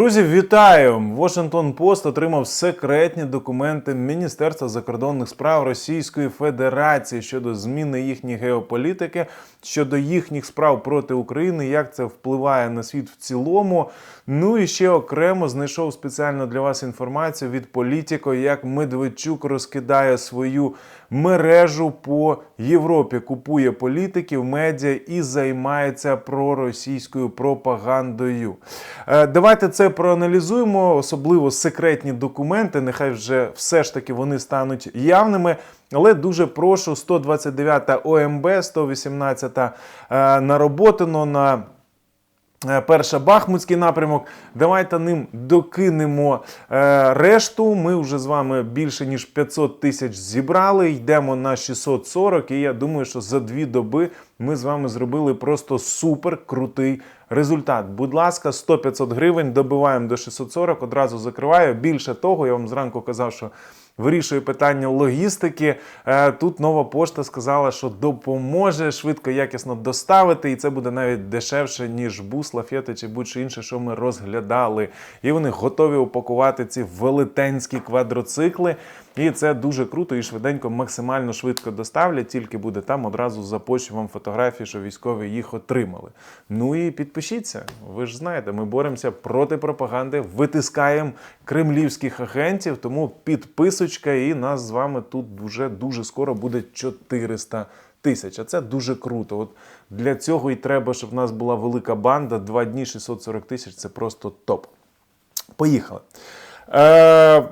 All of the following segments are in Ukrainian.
Друзі, вітаю! Washington Post отримав секретні документи Міністерства закордонних справ Російської Федерації щодо зміни їхньої геополітики, щодо їхніх справ проти України, як це впливає на світ в цілому. Ну і ще окремо знайшов спеціально для вас інформацію від політико, як Медведчук розкидає свою мережу по Європі, купує політиків, медіа і займається проросійською пропагандою. Е, Давайте це проаналізуємо, особливо секретні документи. Нехай вже все ж таки вони стануть явними. Але дуже прошу 129 ОМБ, 118 е, нароботано на. Е, Перша Бахмутський напрямок. Давайте ним докинемо е, решту. Ми вже з вами більше ніж 500 тисяч зібрали. Йдемо на 640. І я думаю, що за дві доби ми з вами зробили просто супер крутий результат. Будь ласка, 100-500 гривень добиваємо до 640, одразу закриваю. Більше того, я вам зранку казав, що вирішує питання логістики. Е, Тут нова пошта сказала, що допоможе швидко, якісно доставити, і це буде навіть дешевше, ніж бус, лафети чи будь-що інше, що ми розглядали. І вони готові упакувати ці велетенські квадроцикли. І це дуже круто і швиденько, максимально швидко доставлять. Тільки буде там одразу запощу вам фотографії, що військові їх отримали. Ну і підпишіться. Ви ж знаєте, ми боремося проти пропаганди, витискаємо кремлівських агентів. Тому підписочка, і нас з вами тут вже дуже скоро буде 400 тисяч. А це дуже круто. От для цього і треба, щоб в нас була велика банда. Два дні 640 тисяч це просто топ. Поїхали. Е,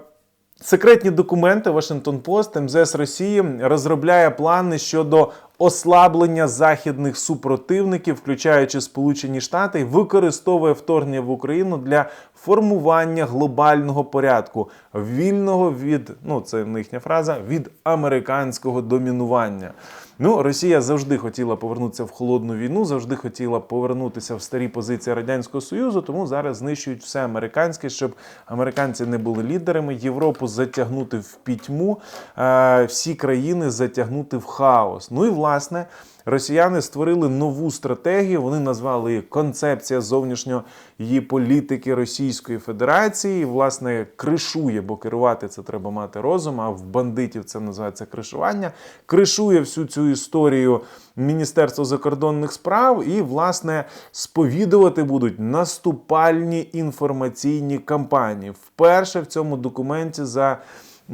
Секретні документи Вашингтон Пост МЗС Росії розробляє плани щодо ослаблення західних супротивників, включаючи Сполучені Штати, і використовує вторгнення в Україну для формування глобального порядку, вільного від ну це їхня фраза від американського домінування. Ну, Росія завжди хотіла повернутися в холодну війну, завжди хотіла повернутися в старі позиції радянського союзу, тому зараз знищують все американське, щоб американці не були лідерами, Європу затягнути в пітьму, е, всі країни затягнути в хаос. Ну і власне. Росіяни створили нову стратегію. Вони назвали її концепція зовнішньої політики Російської Федерації. Власне, кришує, бо керувати це треба мати розум. А в бандитів це називається кришування. Кришує всю цю історію Міністерство закордонних справ і, власне, сповідувати будуть наступальні інформаційні кампанії. Вперше в цьому документі за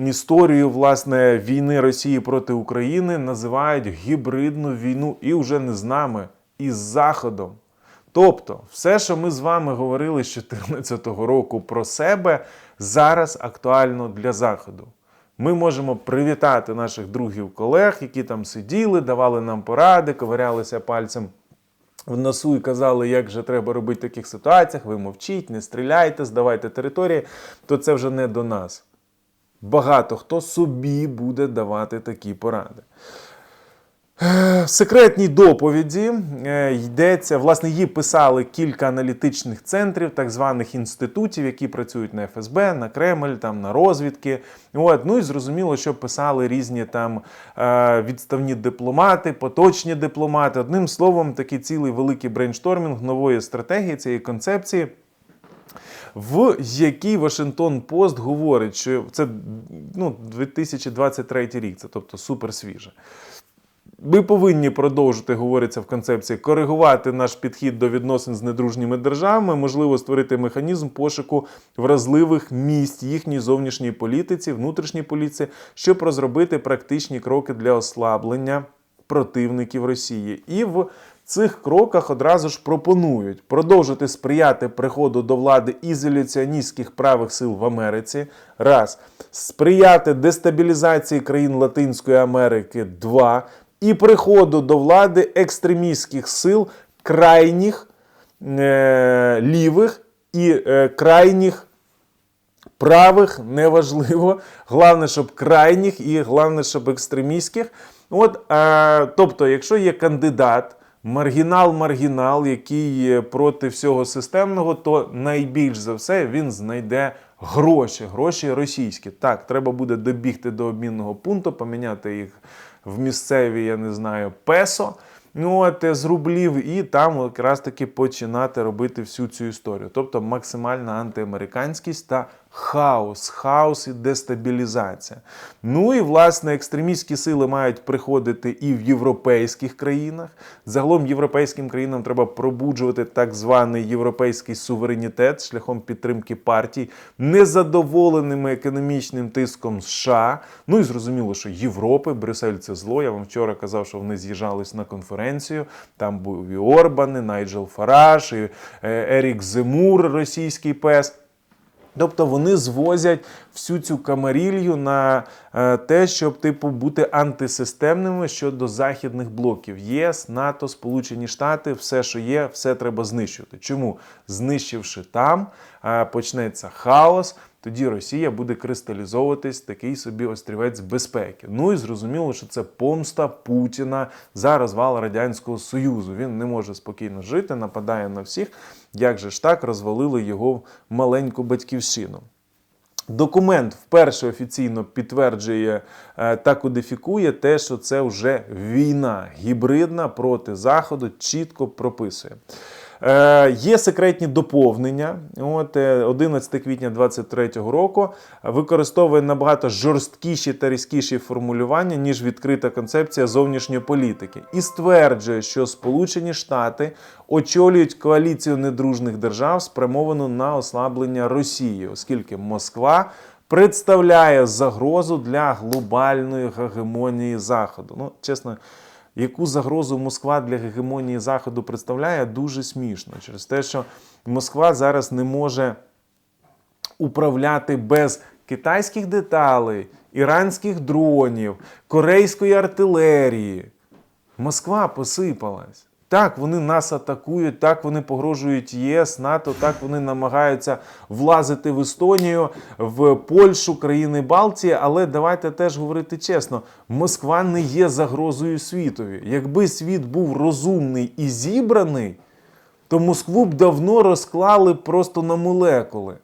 історію власне війни Росії проти України називають гібридну війну і вже не з нами, і з Заходом. Тобто, все, що ми з вами говорили з 2014 року про себе, зараз актуально для Заходу. Ми можемо привітати наших другів колег, які там сиділи, давали нам поради, ковирялися пальцем в носу і казали, як же треба робити в таких ситуаціях. Ви мовчіть, не стріляйте, здавайте території, то це вже не до нас багато хто собі буде давати такі поради. Е, В секретній доповіді е, йдеться, власне, її писали кілька аналітичних центрів, так званих інститутів, які працюють на ФСБ, на Кремль, там на розвідки. От. Ну і зрозуміло, що писали різні там е, відставні дипломати, поточні дипломати. Одним словом, такий цілий великий брейнштормінг нової стратегії цієї концепції в якій Вашингтон Пост говорить, що це ну, 2023 рік, це тобто супер свіже. Ми повинні продовжити, говориться в концепції, коригувати наш підхід до відносин з недружніми державами, можливо, створити механізм пошуку вразливих місць їхній зовнішній політиці, внутрішній політиці, щоб розробити практичні кроки для ослаблення противників Росії. І в цих кроках одразу ж пропонують продовжити сприяти приходу до влади ізоляціоністських правих сил в Америці. Раз. Сприяти дестабілізації країн Латинської Америки. Два. І приходу до влади екстремістських сил крайніх е- лівих і е- крайніх правих, неважливо. Головне, щоб крайніх і головне, щоб екстремістських. От, е- тобто, якщо є кандидат маргінал-маргінал, який проти всього системного, то найбільш за все він знайде гроші, гроші російські. Так, треба буде добігти до обмінного пункту, поміняти їх в місцеві, я не знаю, песо. ну, от, е, з рублів, і там якраз таки починати робити всю цю історію. Тобто максимальна антиамериканськість та хаос, хаос і дестабілізація. Ну і власне екстремістські сили мають приходити і в європейських країнах. Загалом європейським країнам треба пробуджувати так званий європейський суверенітет шляхом підтримки партій, незадоволеними економічним тиском США. Ну і зрозуміло, що Європи, Брюссель це зло. Я вам вчора казав, що вони з'їжджались на конференцію. Там був і Орбан, і Найджел Фараш, і е, Ерік Земур, російський пес. Тобто вони звозять всю цю камарілью на е, те, щоб типу бути антисистемними щодо західних блоків. ЄС, НАТО, Сполучені Штати, все, що є, все треба знищувати. Чому? Знищивши там, е, почнеться хаос. Тоді Росія буде кристалізовуватись такий собі острівець безпеки. Ну і зрозуміло, що це помста Путіна за розвал Радянського Союзу. Він не може спокійно жити, нападає на всіх. Як же ж так розвалили його маленьку батьківщину? Документ вперше офіційно підтверджує е, та кодифікує те, що це вже війна гібридна проти Заходу, чітко прописує. Е, Є секретні доповнення. От е, 11 квітня 2023 року використовує набагато жорсткіші та різкіші формулювання, ніж відкрита концепція зовнішньої політики, і стверджує, що Сполучені Штати очолюють коаліцію недружних держав, спрямовану на ослаблення Росії, оскільки Москва представляє загрозу для глобальної гегемонії Заходу. Ну, чесно. Яку загрозу Москва для гегемонії Заходу представляє, дуже смішно через те, що Москва зараз не може управляти без китайських деталей, іранських дронів, корейської артилерії. Москва посипалась. Так, вони нас атакують, так вони погрожують ЄС, НАТО, так вони намагаються влазити в Естонію, в Польщу, країни Балтії. Але давайте теж говорити чесно: Москва не є загрозою світові. Якби світ був розумний і зібраний, то Москву б давно розклали просто на молекули.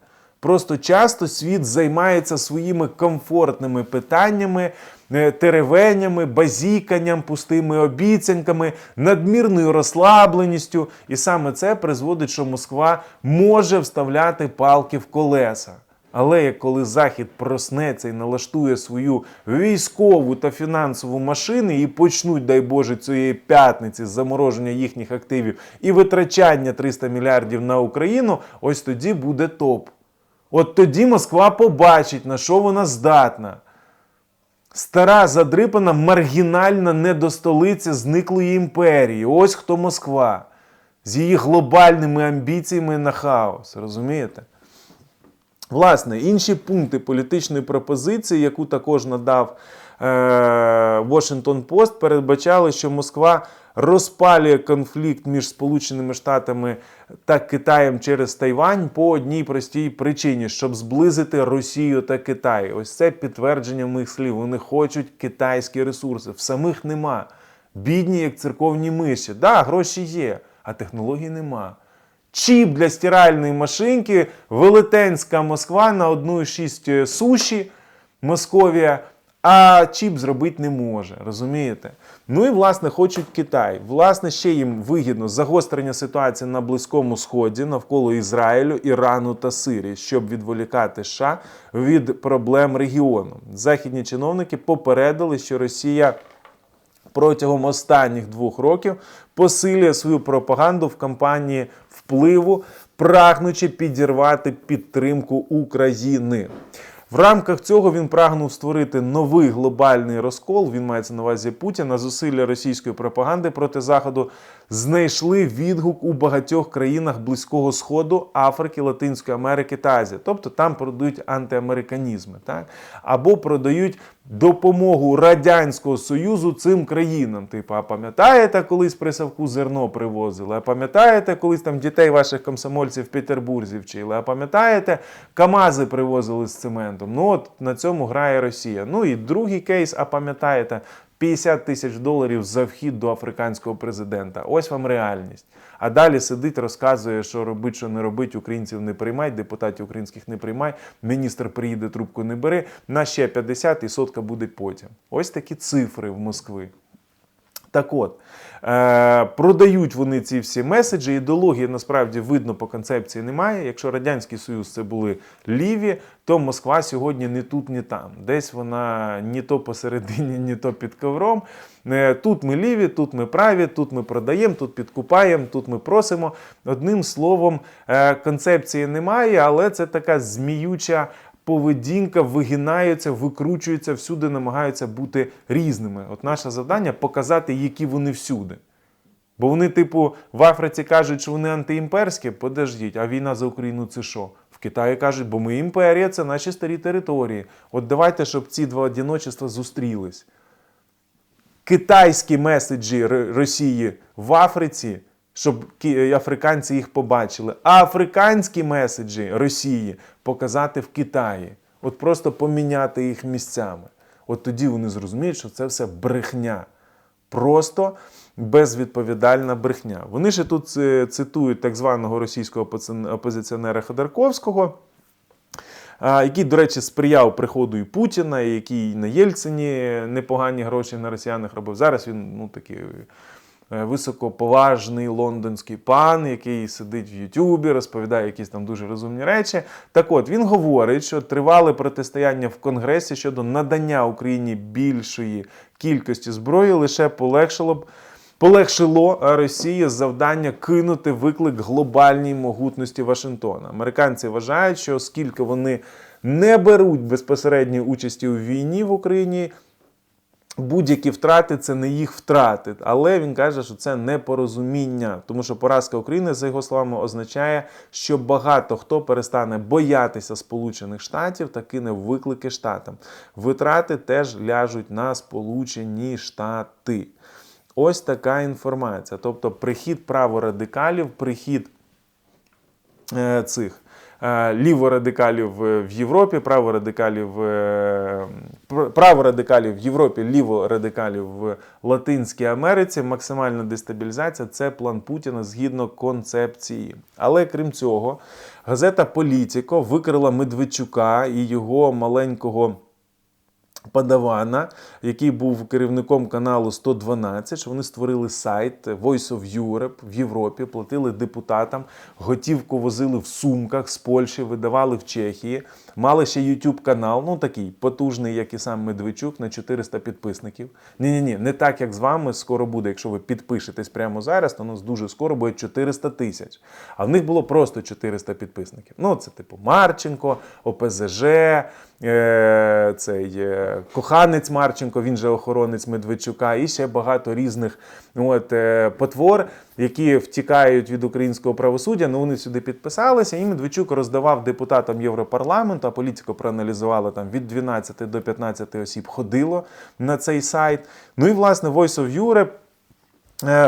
Просто часто світ займається своїми комфортними питаннями, е, теревенями, базіканням, пустими обіцянками, надмірною розслабленістю. І саме це призводить, що Москва може вставляти палки в колеса. Але як коли Захід проснеться і налаштує свою військову та фінансову машини і почнуть, дай Боже, цієї п'ятниці замороження їхніх активів і витрачання 300 мільярдів на Україну, ось тоді буде топ. От тоді Москва побачить, на що вона здатна. Стара задрипана маргінальна недостолиця зниклої імперії. Ось хто Москва. З її глобальними амбіціями на хаос. Розумієте? Власне, інші пункти політичної пропозиції, яку також надав е, Washington Post, передбачали, що Москва розпалює конфлікт між Сполученими Штатами та Китаєм через Тайвань по одній простій причині, щоб зблизити Росію та Китай. Ось це підтвердження моїх слів. Вони хочуть китайські ресурси. В самих нема. Бідні, як церковні миші. Да, гроші є, а технологій нема. Чіп для стиральної машинки, велетенська Москва на 1,6 суші, Московія, а чіп зробити не може, розумієте? Ну і власне хочуть Китай. Власне, ще їм вигідно загострення ситуації на Близькому Сході навколо Ізраїлю, Ірану та Сирії, щоб відволікати США від проблем регіону. Західні чиновники попередили, що Росія протягом останніх двох років посилює свою пропаганду в кампанії впливу, прагнучи підірвати підтримку України. В рамках цього він прагнув створити новий глобальний розкол. Він мається на увазі Путіна. Зусилля російської пропаганди проти заходу знайшли відгук у багатьох країнах Близького Сходу, Африки, Латинської Америки та Азії. Тобто там продають антиамериканізми, так або продають допомогу радянського союзу цим країнам. Типу, а пам'ятаєте, колись при Савку зерно привозили? А пам'ятаєте, колись там дітей ваших комсомольців в Петербурзі вчили? А пам'ятаєте, Камази привозили з цементом? Ну от на цьому грає Росія. Ну і другий кейс, а пам'ятаєте, 50 тисяч доларів за вхід до африканського президента. Ось вам реальність. А далі сидить, розказує, що робить, що не робить, українців не приймай, депутатів українських не приймай, міністр приїде, трубку не бери, на ще 50 і сотка буде потім. Ось такі цифри в Москві. Так от, продають вони ці всі меседжі. Ідеології насправді видно по концепції немає. Якщо Радянський Союз це були ліві, то Москва сьогодні не тут, ні там. Десь вона ні то посередині, ні то під ковром. Е, Тут ми ліві, тут ми праві, тут ми продаємо, тут підкупаємо, тут ми просимо. Одним словом, е, концепції немає, але це така зміюча поведінка вигинаються, викручуються, всюди намагаються бути різними. От наше завдання показати, які вони всюди. Бо вони, типу, в Африці кажуть, що вони антиімперські, подождіть, а війна за Україну це що? В Китаї кажуть, бо ми імперія, це наші старі території. От давайте, щоб ці два одіночества зустрілись. Китайські меседжі Росії в Африці, щоб африканці їх побачили, а африканські меседжі Росії показати в Китаї. От просто поміняти їх місцями. От тоді вони зрозуміють, що це все брехня. Просто безвідповідальна брехня. Вони ще тут е, цитують так званого російського опозиціонера Ходорковського, який, до речі, сприяв приходу і Путіна, який на Єльцині непогані гроші на росіянах робив. Зараз він ну, такий е, високоповажний лондонський пан, який сидить в Ютубі, розповідає якісь там дуже розумні речі. Так от він говорить, що тривале протистояння в Конгресі щодо надання Україні більшої кількості зброї лише полегшило б. Полегшило Росії завдання кинути виклик глобальній могутності Вашингтона. Американці вважають, що оскільки вони не беруть безпосередньої участі у війні в Україні, будь-які втрати це не їх втрати. Але він каже, що це непорозуміння, тому що поразка України, за його словами, означає, що багато хто перестане боятися Сполучених Штатів та кине виклики штатам. Витрати теж ляжуть на Сполучені Штати. Ось така інформація. Тобто прихід праворадикалів, прихід е, цих ліворадикалів е, в Європі, праворадикалів, е, пр- праворадикалів в Європі, ліворадикалів в Латинській Америці. Максимальна дестабілізація це план Путіна згідно концепції. Але крім цього, газета Політіко викрила Медведчука і його маленького. Падавана, який був керівником каналу 112, що вони створили сайт Voice of Europe в Європі, платили депутатам, готівку возили в сумках з Польщі, видавали в Чехії. Мали ще YouTube канал, ну такий потужний, як і сам Медведчук, на 400 підписників. Ні, ні, ні, не так як з вами. Скоро буде. Якщо ви підпишетесь прямо зараз, то у нас дуже скоро буде 400 тисяч. А в них було просто 400 підписників. Ну, це типу Марченко, ОПЗЖ, е, цей е, коханець Марченко, він же охоронець Медведчука, і ще багато різних от, е, потвор, які втікають від українського правосуддя. Ну вони сюди підписалися, і Медведчук роздавав депутатам Європарламенту, а політико проаналізувала там від 12 до 15 осіб ходило на цей сайт. Ну і власне Voice of Europe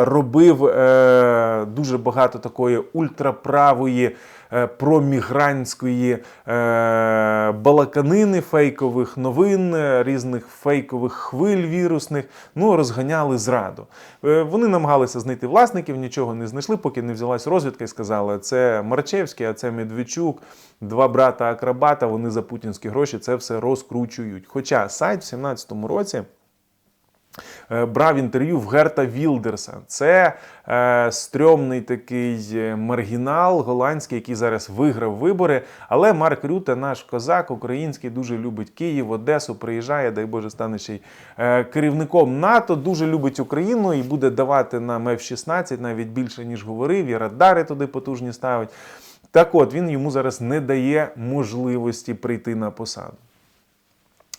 робив е, дуже багато такої ультраправої. е, Промігрантської е, балаканини, фейкових новин, е, різних фейкових хвиль вірусних, ну розганяли зраду. Е, вони намагалися знайти власників, нічого не знайшли, поки не взялась розвідка і сказали, це Марчевський, а це Медведчук, два брата акробата. Вони за путінські гроші це все розкручують. Хоча сайт в 17-му році е, брав інтерв'ю в Герта Вілдерса. Це е, стрьомний такий е, маргінал голландський, який зараз виграв вибори. Але Марк Рюте, наш козак, український, дуже любить Київ, Одесу, приїжджає, дай Боже, стане ще й е, керівником НАТО. Дуже любить Україну і буде давати нам F-16 навіть більше, ніж говорив, і радари туди потужні ставить. Так от він йому зараз не дає можливості прийти на посаду.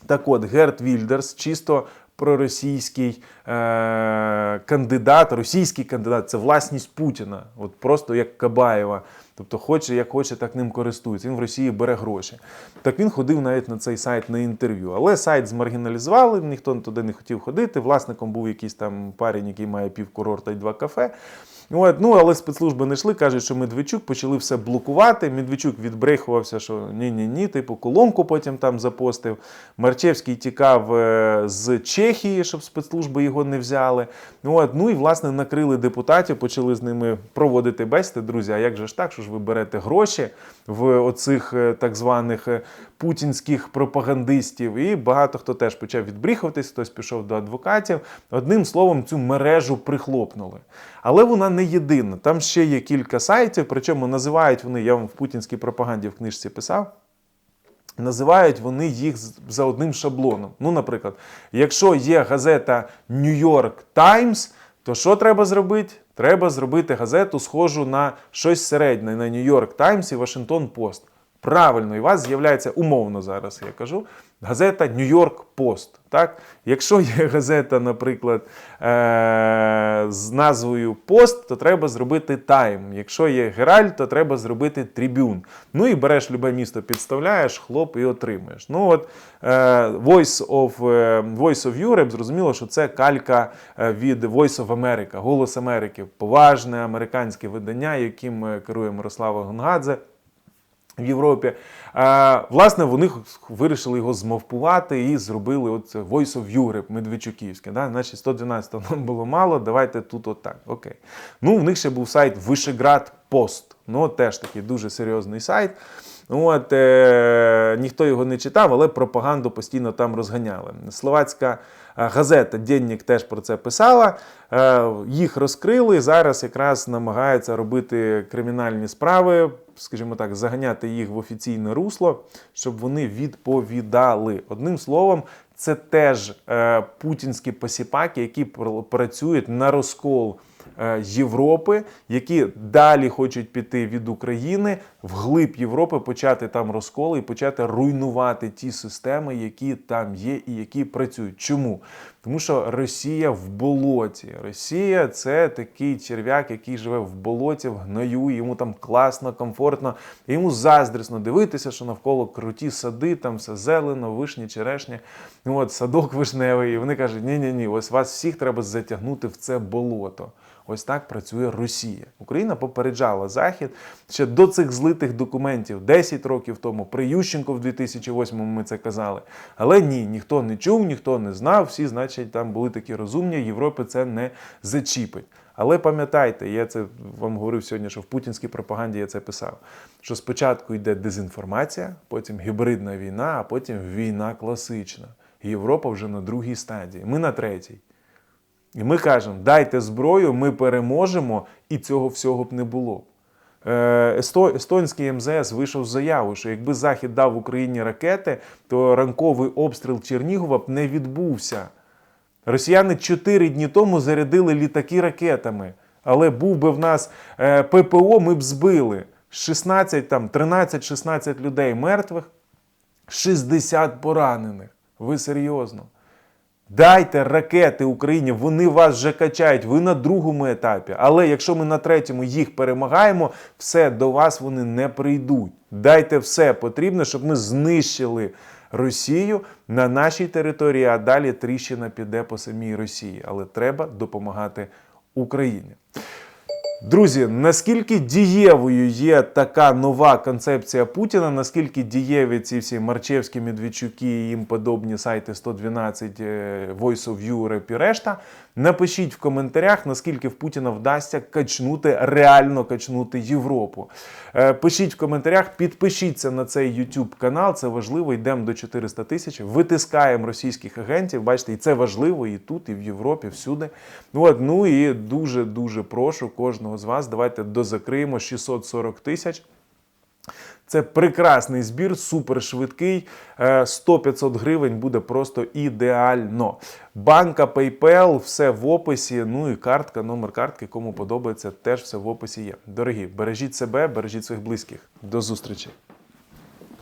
Так от, Герт Вільдерс, чисто проросійський е- кандидат, російський кандидат, це власність Путіна, от просто як Кабаєва. Тобто, хоче, як хоче, так ним користується. Він в Росії бере гроші. Так він ходив навіть на цей сайт на інтерв'ю. Але сайт змаргіналізували, ніхто туди не хотів ходити. Власником був якийсь там парень, який має пів курорта і два кафе. От, ну, але спецслужби не йшли, кажуть, що Медведчук почали все блокувати. Медведчук відбрехувався, що ні-ні ні, типу колонку потім там запостив. Марчевський тікав е, з Чехії, щоб спецслужби його не взяли. От, ну і власне накрили депутатів, почали з ними проводити бесіди. Друзі, а як же ж так, що ж ви берете гроші в оцих е, так званих е, путінських пропагандистів? І багато хто теж почав відбріхуватись, хтось пішов до адвокатів. Одним словом, цю мережу прихлопнули. Але вона не єдина. Там ще є кілька сайтів, причому називають вони, я вам в путінській пропаганді в книжці писав. Називають вони їх за одним шаблоном. Ну, наприклад, якщо є газета New York Times, то що треба зробити? Треба зробити газету схожу на щось середнє на New York Times і Washington Post. Правильно, і у вас з'являється умовно зараз, я кажу, газета Post. Так? Якщо є газета, наприклад, е- з назвою Пост, то треба зробити Time. Якщо є Геральт, то треба зробити Трибюн. Ну і береш любе місто, підставляєш, хлоп і отримуєш. Ну от е, Voice of, е, Voice of Europe, зрозуміло, що це калька е, від Voice of America, Голос Америки, поважне американське видання, яким керує Мирослава Гонгадзе в Європі. Власне, вони вирішили його змовпувати і зробили от Voice of Europe Медведчуківське. Да? Значить, 112 нам було мало, давайте тут отак. Окей. Ну, в них ще був сайт Вишеград Пост. Ну, теж такий дуже серйозний сайт. От, е, ніхто його не читав, але пропаганду постійно там розганяли. Словацька е, газета Денник теж про це писала. Е, їх розкрили. Зараз якраз намагаються робити кримінальні справи, скажімо так, заганяти їх в офіційне русло, щоб вони відповідали. Одним словом, це теж е, путінські посіпаки, які працюють на розкол. е, Європи, які далі хочуть піти від України вглиб Європи, почати там розкол і почати руйнувати ті системи, які там є і які працюють. Чому? Тому що Росія в болоті. Росія це такий черв'як, який живе в болоті, в гною, йому там класно, комфортно, йому заздрісно дивитися, що навколо круті сади, там все зелено, вишні, черешня, ну от садок вишневий. І вони кажуть: ні-ні ні, ось вас всіх треба затягнути в це болото. Ось так працює Росія. Україна попереджала Захід ще до цих злитих документів 10 років тому. При Ющенко в 2008-му ми це казали. Але ні, ніхто не чув, ніхто не знав. Всі, значить, там були такі розумні. Європи це не зачіпить. Але пам'ятайте, я це вам говорив сьогодні, що в путінській пропаганді я це писав. Що спочатку йде дезінформація, потім гібридна війна, а потім війна класична. Європа вже на другій стадії. Ми на третій. І ми кажемо, дайте зброю, ми переможемо, і цього всього б не було. Е, Есто- Естонський МЗС вийшов з заявою, що якби Захід дав Україні ракети, то ранковий обстріл Чернігова б не відбувся. Росіяни чотири дні тому зарядили літаки ракетами, але був би в нас е, ППО, ми б збили 16, там 13-16 людей мертвих, 60 поранених. Ви серйозно? Дайте ракети Україні, вони вас вже качають, ви на другому етапі. Але якщо ми на третьому їх перемагаємо, все до вас вони не прийдуть. Дайте все потрібне, щоб ми знищили Росію на нашій території, а далі тріщина піде по самій Росії. Але треба допомагати Україні. Друзі, наскільки дієвою є така нова концепція Путіна, наскільки дієві ці всі Марчевські, Медведчуки і їм подобні сайти 112, е, Voice of Europe і решта, напишіть в коментарях, наскільки в Путіна вдасться качнути, реально качнути Європу. Е, Пишіть в коментарях, підпишіться на цей YouTube канал, це важливо, йдемо до 400 тисяч, витискаємо російських агентів, бачите, і це важливо і тут, і в Європі, всюди. Ну, от, ну і дуже-дуже прошу кожного з вас, давайте дозакриємо 640 тисяч. Це прекрасний збір, супер швидкий. Е, 100-500 гривень буде просто ідеально. Банка PayPal, все в описі. Ну і картка, номер картки, кому подобається, теж все в описі є. Дорогі, бережіть себе, бережіть своїх близьких. До зустрічі!